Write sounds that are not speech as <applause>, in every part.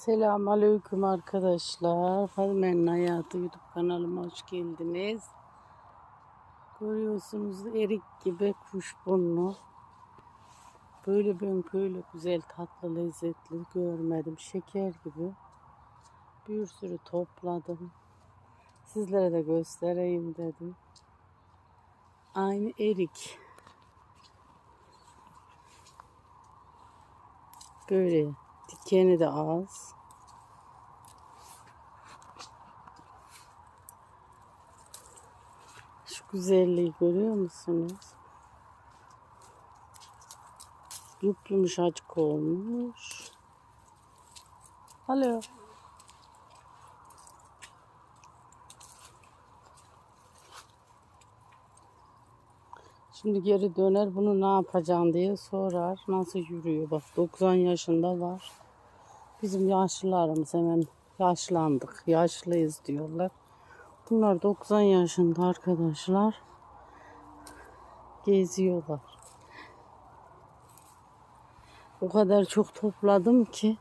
Selamünaleyküm arkadaşlar. Fadme'nin Hayatı YouTube kanalıma hoş geldiniz. Görüyorsunuz erik gibi kuşburnu. Böyle ben böyle güzel tatlı lezzetli görmedim. Şeker gibi. Bir sürü topladım. Sizlere de göstereyim dedim. Aynı erik. Böyle dikeni de az. Şu güzelliği görüyor musunuz? Yup yumuşacık olmuş. Alo. Şimdi geri döner bunu ne yapacaksın diye sorar. Nasıl yürüyor bak 90 yaşında var. Bizim yaşlılarımız hemen yaşlandık. Yaşlıyız diyorlar. Bunlar 90 yaşında arkadaşlar. Geziyorlar. O kadar çok topladım ki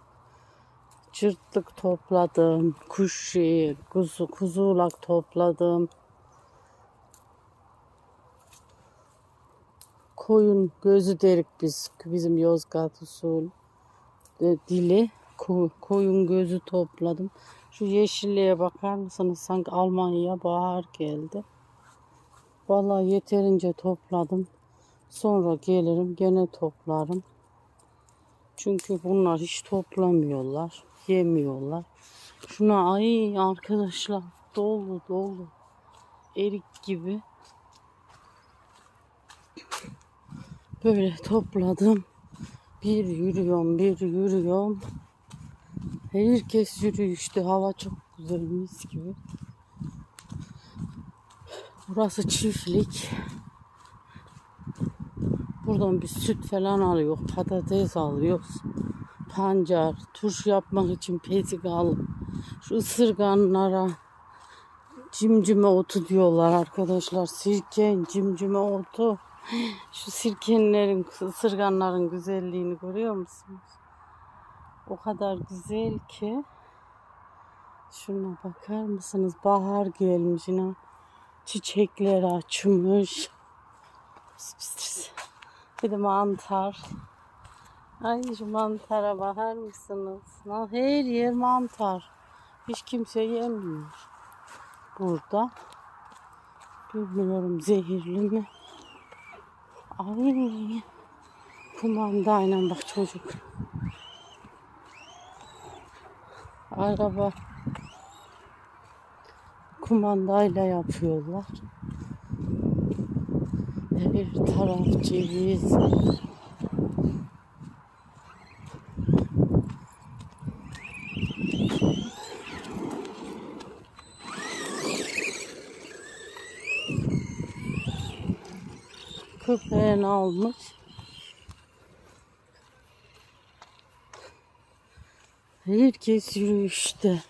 cırtlık topladım, kuş şeyi, kuzu, kuzulak topladım. Koyun gözü derik biz bizim Yozgat usul e, dili Ko- koyun gözü topladım. Şu yeşilliğe bakar mısınız? Sanki Almanya bahar geldi. Vallahi yeterince topladım. Sonra gelirim gene toplarım. Çünkü bunlar hiç toplamıyorlar. Yemiyorlar. Şuna ay arkadaşlar dolu dolu. Erik gibi. Böyle topladım. Bir yürüyorum, bir yürüyorum. Herkes yürüyüştü. Hava çok güzel, mis gibi. Burası çiftlik. Buradan bir süt falan alıyor, patates alıyoruz. Pancar, turşu yapmak için pezik al. Şu ısırganlara cimcime otu diyorlar arkadaşlar. Sirken, cimcime otu. Şu sirkenlerin, ısırganların güzelliğini görüyor musunuz? O kadar güzel ki. Şuna bakar mısınız? Bahar gelmiş yine. Çiçekler açmış. Bir de mantar. Ay şu mantara bakar mısınız? Her yer mantar. Hiç kimse yemiyor. Burada. Bilmiyorum zehirli mi? Ay. Kumandayla bak çocuk. Araba kumandayla yapıyorlar. Her taraf ceviz. Köpeğini almış. Herkes yürüyüşte.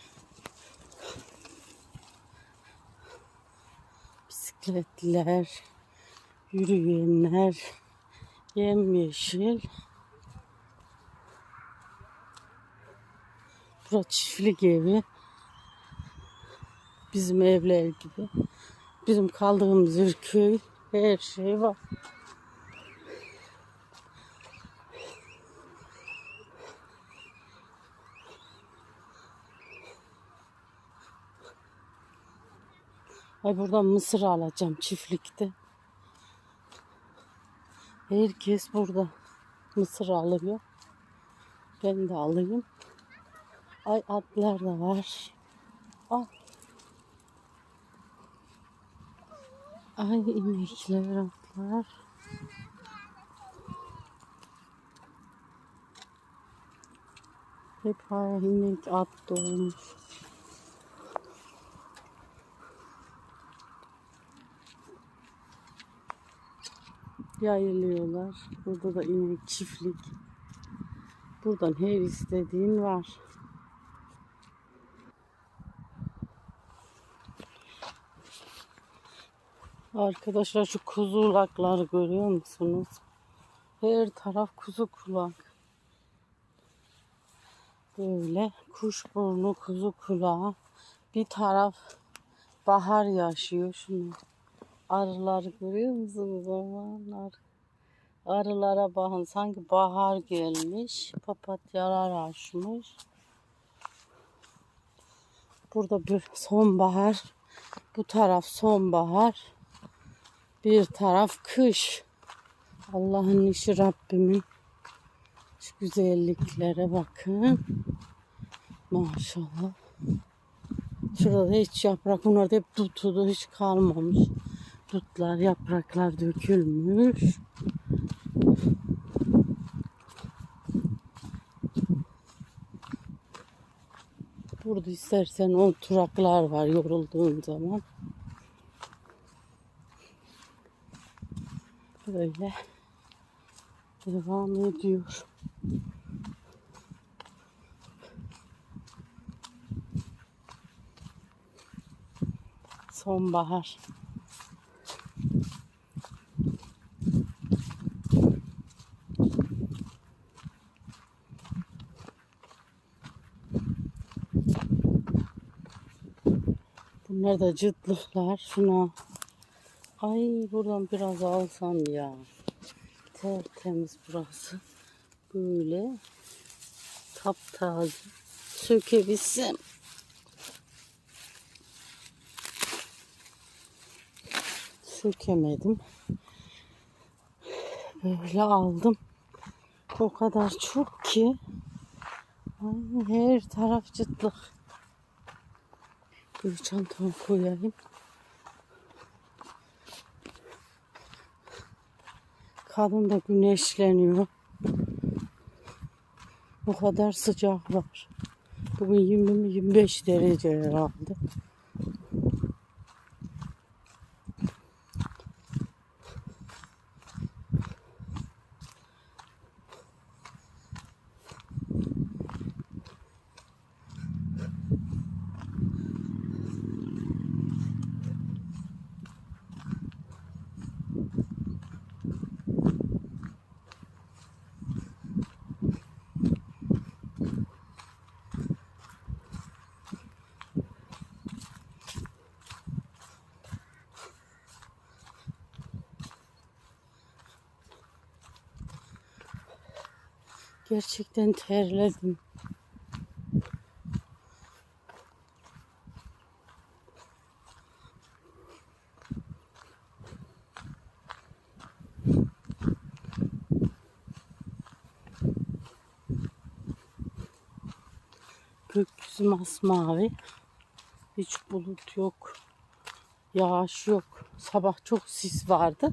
Bisikletler, yürüyenler, yemyeşil. Burası çiftlik evi. Bizim evler gibi. Bizim kaldığımız yer köy. Her şey var. Ay buradan mısır alacağım çiftlikte. Herkes burada mısır alıyor. Ben de alayım. Ay atlar da var. Al. Ay inekler atlar. Hep ay inek at dolmuş. Yayılıyorlar. Burada da inek çiftlik. Buradan her istediğin var. Arkadaşlar şu kuzulakları görüyor musunuz? Her taraf kuzu kulak. Böyle kuşburnu, kuzu kulağı. Bir taraf bahar yaşıyor. Şunu arıları görüyor musunuz? Aman arı. Arılara bakın sanki bahar gelmiş. Papatyalar açmış. Burada bir sonbahar. Bu taraf sonbahar. Bir taraf kış. Allah'ın işi Rabbimin. Şu güzelliklere bakın. Maşallah. Şurada da hiç yaprak, bunlar hep tutudu, hiç kalmamış. Dutlar, yapraklar dökülmüş. Burada istersen oturaklar var yorulduğun zaman. Böyle devam ediyor. Sonbahar. Bunlar da cıtlıklar. Şuna. Ay buradan biraz alsam ya. Tertemiz burası. Böyle taptaze sökebilsem. Sökemedim. Böyle aldım. O kadar çok ki. Ay, her taraf cıtlık. Bir çantama koyayım. Kadın da güneşleniyor. O kadar sıcak var. Bugün 20-25 derece herhalde. Gerçekten terledim. Gökyüzü masmavi. Hiç bulut yok. Yağış yok. Sabah çok sis vardı.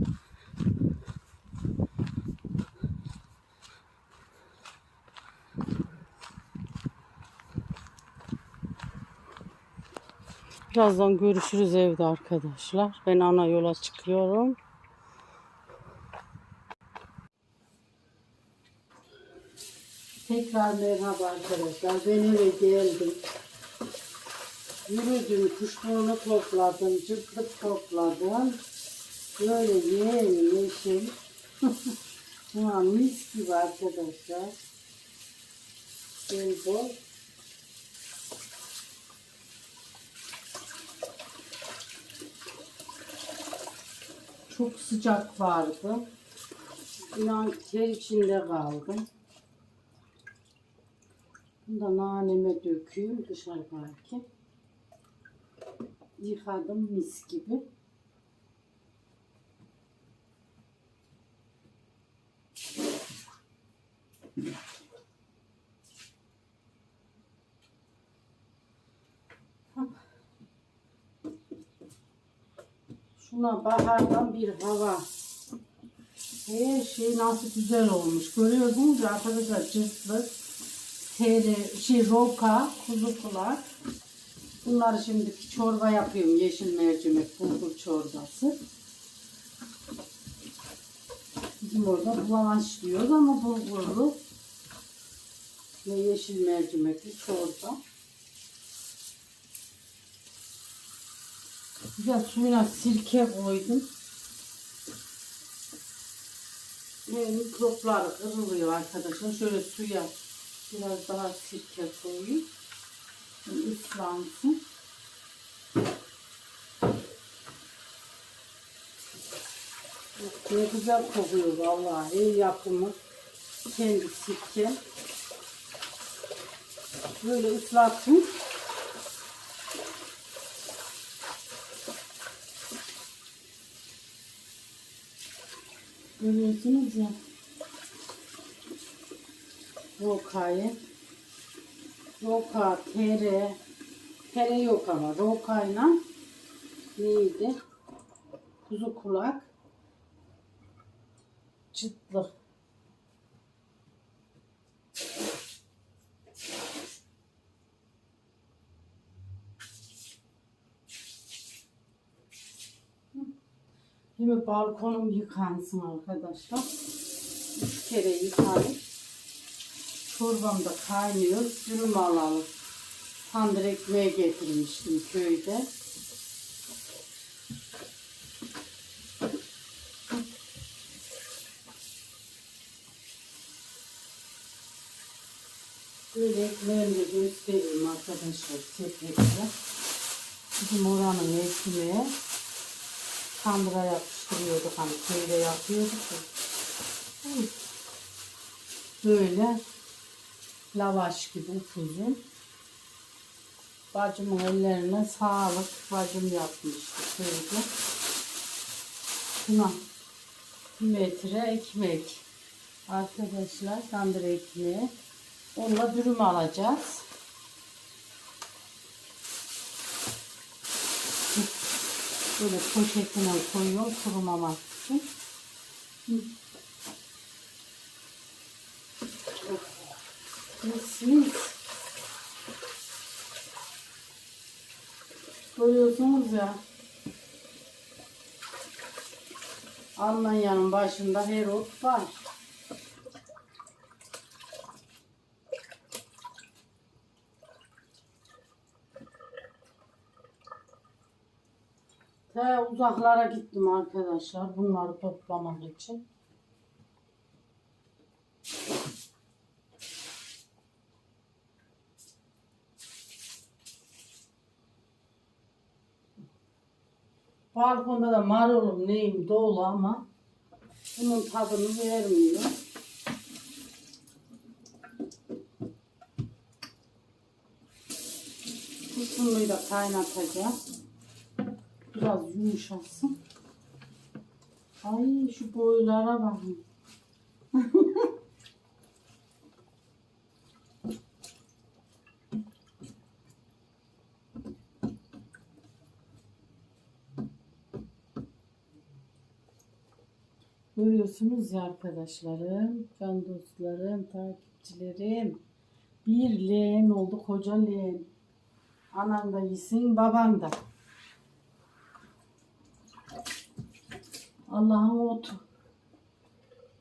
Birazdan görüşürüz evde arkadaşlar. Ben ana yola çıkıyorum. Tekrar merhaba arkadaşlar. Ben eve geldim. Yürüdüm, kuşbuğunu topladım, cıplık topladım. Böyle yeni yeşil. <laughs> Ulan mis gibi arkadaşlar. Bol bol. Çok sıcak vardı. İnan ter içinde kaldım. Bunu da naneme döküyorum dışarı belki. Yıkadım mis gibi. Şuna bahardan bir hava. Her şey nasıl güzel olmuş. Görüyorsunuz arkadaşlar cırtlık, tere, şey roka, kuzu kulak. Bunları şimdi çorba yapıyorum. Yeşil mercimek, bulgur çorbası. Bizim orada bulaş diyoruz ama bulgurlu ve yeşil mercimekli çorba. Bir de suyuna sirke koydum. Ve mikroplar kırılıyor arkadaşlar. Şöyle suya Biraz daha sirke koyayım. Şimdi ıslansın. Ne güzel kokuyor vallahi. Yapımı kendi sirke. Böyle ıslattım. Görüyorsunuz ya. Rokayı. Roka, tere. Tere yok ama rokayla neydi? Kuzu kulak. Çıtlık. Şimdi balkonum yıkansın arkadaşlar. Üç kere yıkayıp çorbam da kaynıyor. Dürüm alalım. Tandır ekmeği getirmiştim köyde. Böyle ekmeğimi göstereyim arkadaşlar tepekle. Bizim oranın ekmeği tandıra yapıştırıyorduk hani köyde yapıyorduk ya. Böyle lavaş gibi uzun. Bacımın ellerine sağlık. Bacım yapmıştı köyde. Buna bir metre ekmek. Arkadaşlar tandır ekmeği. Onunla dürüm alacağız. Böyle poşetine koyuyorum kurumamak için. Mis mis. Görüyorsunuz ya. Almanya'nın başında her ot var. Te uzaklara gittim arkadaşlar bunları toplamak için. Balkonda da marulum neyim dolu ama bunun tadını vermiyor. Kurşunluyu da kaynatacağım. Biraz yumuşasın. Ay şu boylara bakın. <laughs> Görüyorsunuz ya arkadaşlarım, can dostlarım, takipçilerim. Bir leğen oldu koca leğen. Anam da yesin, babam da. Allah'ın otu.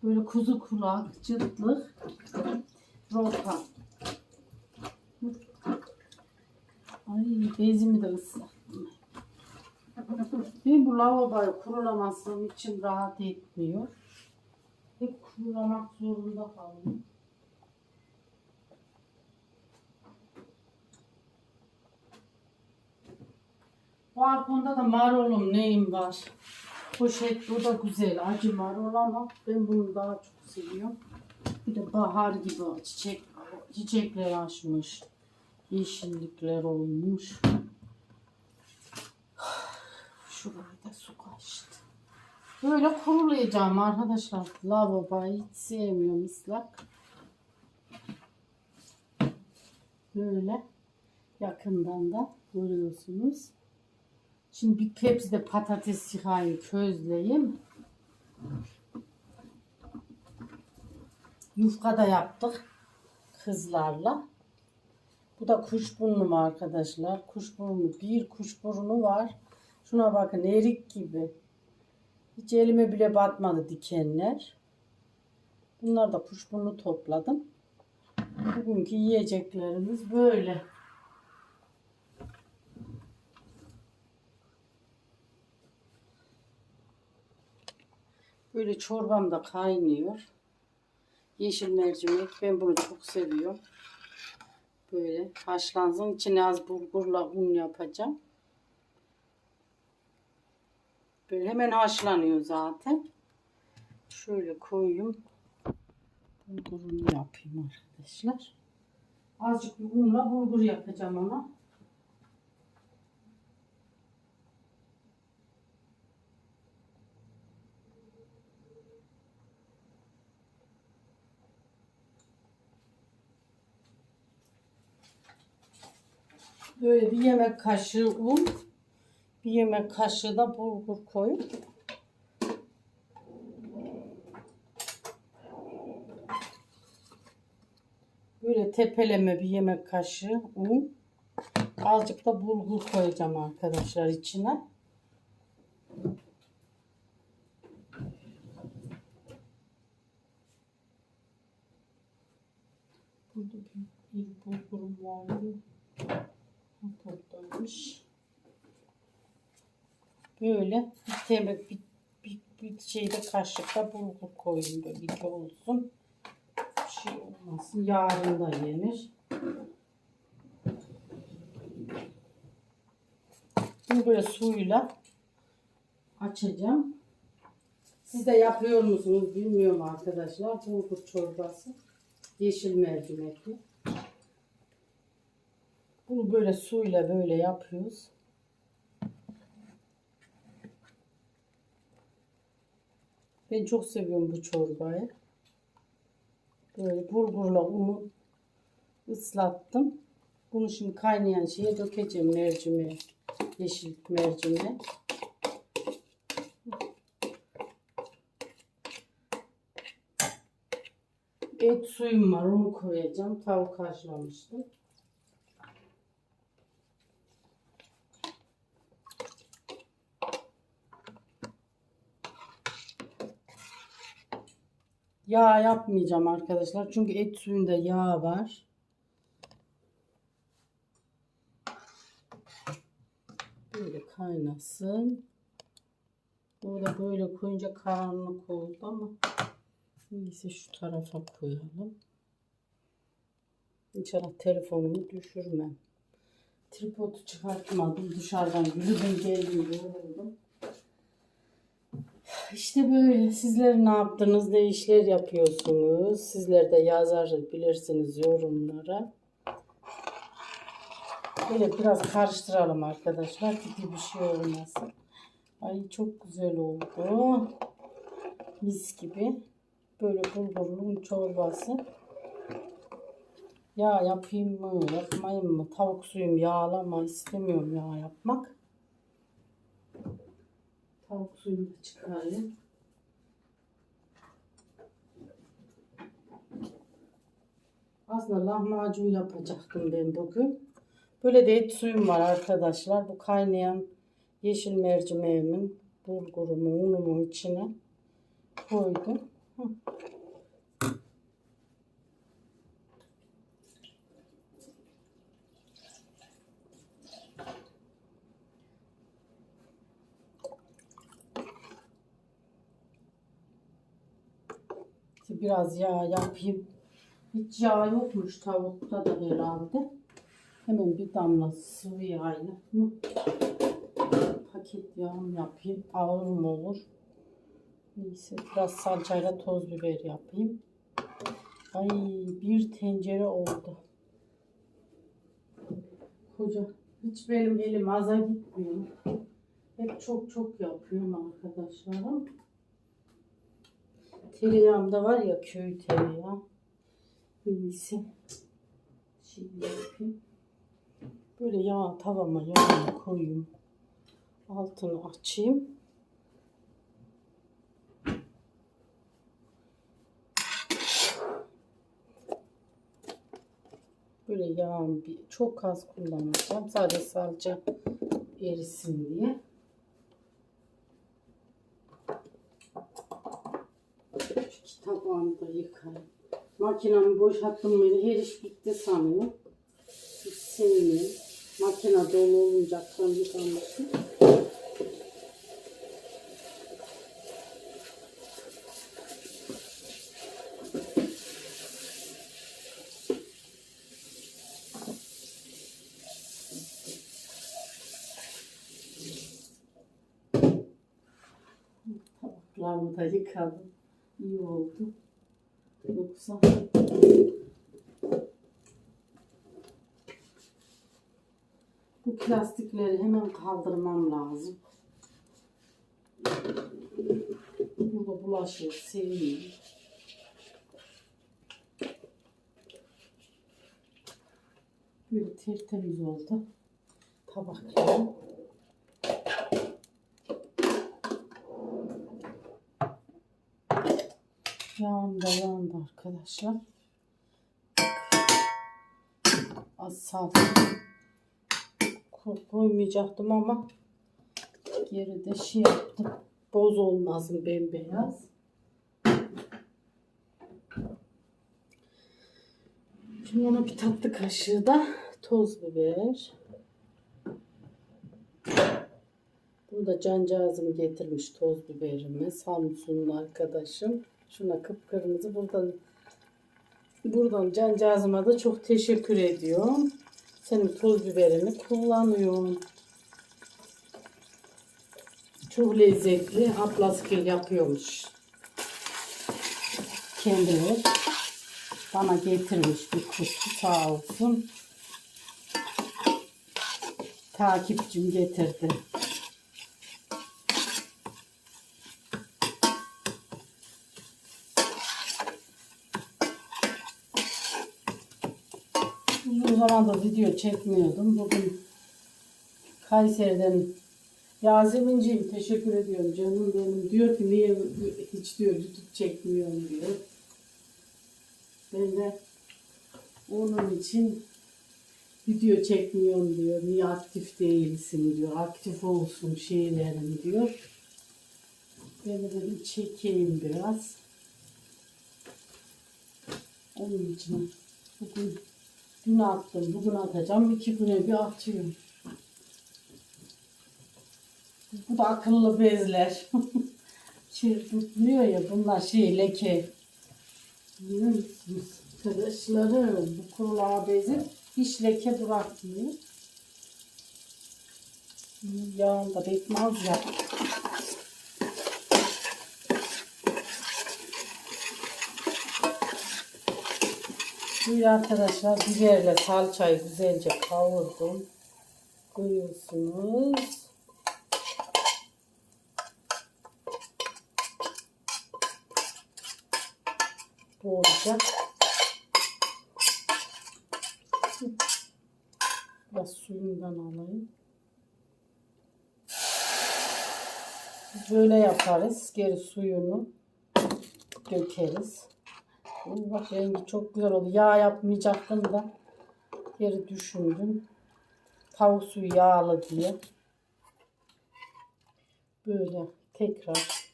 Böyle kuzu kulak, cıtlık, roka. Ay bezimi de ıslattım. Ben bu lavaboyu kurulamasam için rahat etmiyor. Hep kurulamak zorunda kalıyorum. Balkonda da marulum neyim var. Poşet bu da güzel. Acı marul ama ben bunu daha çok seviyorum. Bir de bahar gibi çiçek çiçekler açmış. Yeşillikler olmuş. Şurayı da su kaçtı. Böyle kurulayacağım arkadaşlar. Lavaboyu hiç sevmiyorum ıslak. Böyle yakından da görüyorsunuz. Şimdi bir tepside patates yıkayayım, közleyeyim. Yufka da yaptık kızlarla. Bu da kuşburnum arkadaşlar. Kuşburnu bir kuşburnu var. Şuna bakın erik gibi. Hiç elime bile batmadı dikenler. Bunlar da kuşburnu topladım. Bugünkü yiyeceklerimiz böyle. Böyle çorbam da kaynıyor. Yeşil mercimek. Ben bunu çok seviyorum. Böyle haşlansın. İçine az bulgurla un yapacağım. Böyle hemen haşlanıyor zaten. Şöyle koyayım. Bulgurunu yapayım arkadaşlar. Azıcık unla bulgur yapacağım ona. Böyle bir yemek kaşığı un, bir yemek kaşığı da bulgur koyup böyle tepeleme bir yemek kaşığı un, azıcık da bulgur koyacağım arkadaşlar içine. Burada bir, bulgurum vardı. Böyle bir yemek bir, bir, bir şeyde kaşıkta bulgur koyayım böyle iki olsun. Bir şey olmasın. Yarın da yenir. Bunu böyle suyla açacağım. Siz de yapıyor musunuz bilmiyorum arkadaşlar. Bulgur çorbası. Yeşil mercimekli. Bunu böyle suyla böyle yapıyoruz. Ben çok seviyorum bu çorbayı. Böyle bulgurla unu ıslattım. Bunu şimdi kaynayan şeye dökeceğim mercimeğe. Yeşil mercimeğe. Et suyum var onu koyacağım. Tavuk haşlamıştım. Yağ yapmayacağım arkadaşlar. Çünkü et suyunda yağ var. Böyle kaynasın. Burada böyle koyunca karanlık oldu ama neyse şu tarafa koyalım. İnşallah telefonumu düşürmem. Tripodu çıkartmadım. Dışarıdan yürüdüm geldim yoruldum. İşte böyle. Sizler ne yaptınız? Ne işler yapıyorsunuz? Sizler de yazar bilirsiniz yorumlara. Böyle biraz karıştıralım arkadaşlar. ki bir şey olmasın. Ay çok güzel oldu. Mis gibi. Böyle bulgurlu çorbası. Ya yapayım mı, yapmayayım mı? Tavuk suyum yağlama istemiyorum yağ yapmak. Tavuk suyunu da çıkarayım. Aslında lahmacun yapacaktım ben bugün. Böyle de et suyum var arkadaşlar. Bu kaynayan yeşil mercimeğimin, bulgurumu, unumu içine koydum. Biraz yağ yapayım. Hiç yağ yokmuş tavukta da herhalde. Hemen bir damla sıvı yağıyla mı? Paket yağım yapayım. Ağır mı olur? Neyse biraz salçayla toz biber yapayım. Ay bir tencere oldu. Koca. Hiç benim elim aza gitmiyor. Hep çok çok yapıyorum arkadaşlarım. Tereyağım da var ya köy tereyağı. Neyse. Şimdi yapayım. Böyle yağ tavama yağını koyayım. Altını açayım. Böyle yağın bir çok az kullanacağım. Sadece salça erisin diye. Tabağını da yıkayım. Makinamı boşalttım beni. Her iş bitti sanıyorum. Hiç sevmiyorum. Makina dolu olunca akşam yıkanmıştım. Tabaklarımı da yıkadım. İyi oldu. Yoksa bu plastikleri hemen kaldırmam lazım. Burada bulaşığı sevmiyorum. Böyle tertemiz oldu. Tabakları. Yağında yağında arkadaşlar. Az salça ko- koymayacaktım ama geride şey yaptım. Boz olmasın bembeyaz. Şimdi ona bir tatlı kaşığı da toz biber. Burada cancağızım getirmiş toz biberimi. Samsunlu arkadaşım. Şuna kıpkırmızı. Buradan buradan cancağızıma da çok teşekkür ediyorum. Senin toz biberini kullanıyorum. Çok lezzetli. Ablaskil yapıyormuş. Kendileri bana getirmiş bir kutu sağ olsun. Takipçim getirdi. Zamandır video çekmiyordum. Bugün Kayseri'den Yasemin'ciğim teşekkür ediyorum canım benim. Diyor ki niye hiç diyor YouTube çekmiyorum diyor. Ben de onun için video çekmiyorum diyor. Niye aktif değilsin diyor. Aktif olsun şeylerin diyor. Ben de dedim çekeyim biraz. Onun için bugün dün attım. Bugün atacağım. iki güne bir atıyorum. Bu da akıllı bezler. <laughs> şey ya bunlar şey leke. Biliyor musunuz? Arkadaşlarım bu kurulağa bezi hiç leke bırakmıyor. Yağında bekmez ya. Böyle arkadaşlar biberle salçayı güzelce kavurdum. Koyuyorsunuz. Bolca. Biraz suyundan alayım. Böyle yaparız. Geri suyunu dökeriz. Bak rengi çok güzel oldu. Yağ yapmayacaktım da geri düşündüm. Tavuk suyu yağlı diye. Böyle tekrar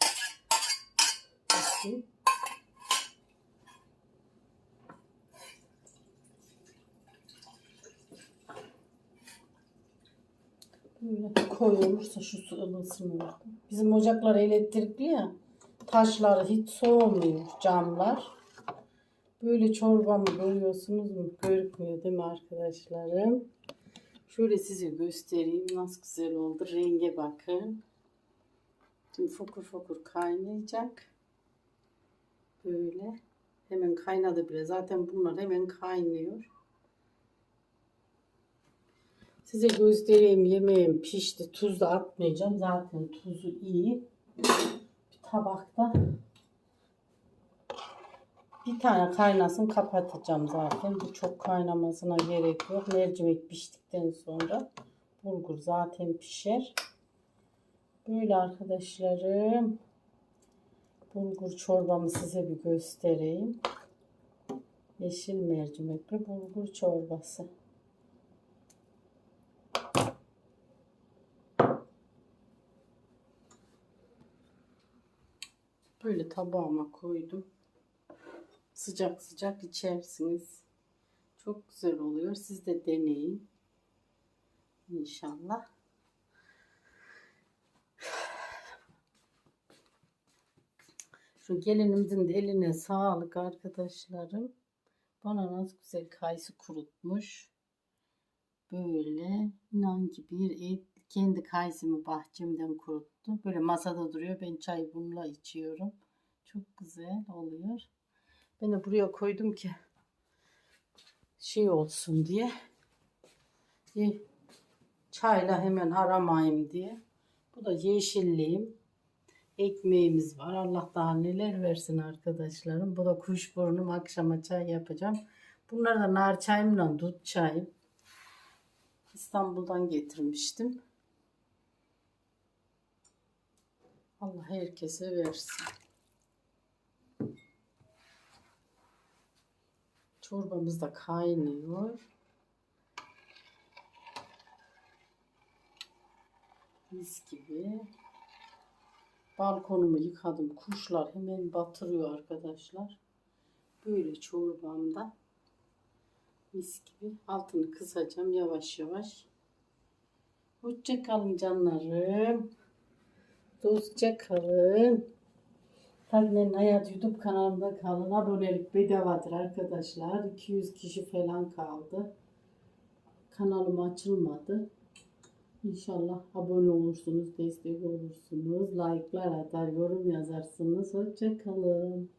bakayım. Böyle koyu olursa şu su ılınsın. Bizim ocaklar elektrikli ya. Taşları hiç soğumuyor camlar. Böyle çorbamı görüyorsunuz mu? Görükmüyor değil mi arkadaşlarım? Şöyle size göstereyim. Nasıl güzel oldu. Renge bakın. Şimdi fokur fokur kaynayacak. Böyle. Hemen kaynadı bile. Zaten bunlar hemen kaynıyor. Size göstereyim yemeğim pişti. Tuz da atmayacağım. Zaten tuzu iyi. Bir tabakta bir tane kaynasın kapatacağım zaten. Bu çok kaynamasına gerek yok. Mercimek piştikten sonra bulgur zaten pişer. Böyle arkadaşlarım. Bulgur çorbamı size bir göstereyim. Yeşil mercimekli bulgur çorbası. Böyle tabağıma koydum. Sıcak sıcak içersiniz. Çok güzel oluyor. Siz de deneyin. İnşallah. Şu gelinimizin de eline sağlık arkadaşlarım. Bana nasıl güzel kayısı kurutmuş. Böyle inan ki bir et Kendi kayısımı bahçemden kuruttum. Böyle masada duruyor. Ben çay bununla içiyorum. Çok güzel oluyor. Ben de buraya koydum ki şey olsun diye. Çayla hemen aramayayım diye. Bu da yeşilliğim. Ekmeğimiz var. Allah daha neler versin arkadaşlarım. Bu da kuşburnum. Akşama çay yapacağım. Bunlar da nar çayımla dut çayım. İstanbul'dan getirmiştim. Allah herkese versin. Çorbamız da kaynıyor. Mis gibi. Balkonumu yıkadım. Kuşlar hemen batırıyor arkadaşlar. Böyle çorbamda mis gibi altını kısacağım yavaş yavaş. Hoşça canlarım. Dostça kalın. Tabi'nin Hayat YouTube kanalımda kalın. Abonelik bedavadır arkadaşlar. 200 kişi falan kaldı. Kanalım açılmadı. İnşallah abone olursunuz, destek olursunuz, like'lar atar, yorum yazarsınız. Hoşça kalın.